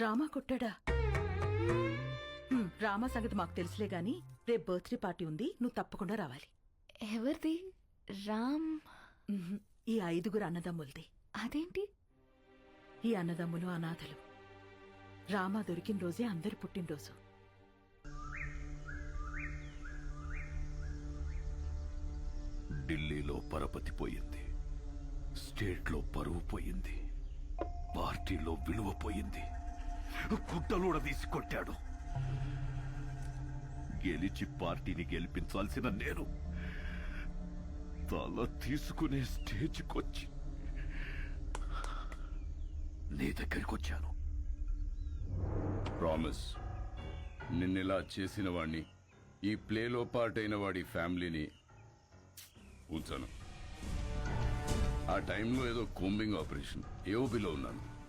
రామా కొట్టాడా? హ్మ్, రామా సంగతి మాకు తెలుసులే గాని రేపు బర్త్డే పార్టీ ఉంది నువ్వు తప్పకుండా రావాలి. ఎవరిది? రామ్. ఉహుం, ఈ ఐదుగురు అన్నదమ్ములది. అదేంటి? ఈ అన్నదమ్ములు అనాథలు. రామా దొరికిన రోజే అందరి పుట్టినరోజు. ఢిల్లీలో పరపతి పోయింది. స్టేట్లో పరువు పోయింది. పార్టీలో విలువ పోయింది. గుడ్డలూడ తీసి కొట్టాడు గెలిచి పార్టీని గెలిపించాల్సిన నేను తల తీసుకునే స్టేజ్కొచ్చి నీ దగ్గరికి వచ్చాను ప్రామిస్ నిన్నెలా చేసిన వాణ్ణి ఈ ప్లేలో పార్ట్ అయిన వాడి ఫ్యామిలీని ఉంచాను. ఆ టైంలో ఏదో కోంబింగ్ ఆపరేషన్ ఏఓబిలో ఉన్నాను.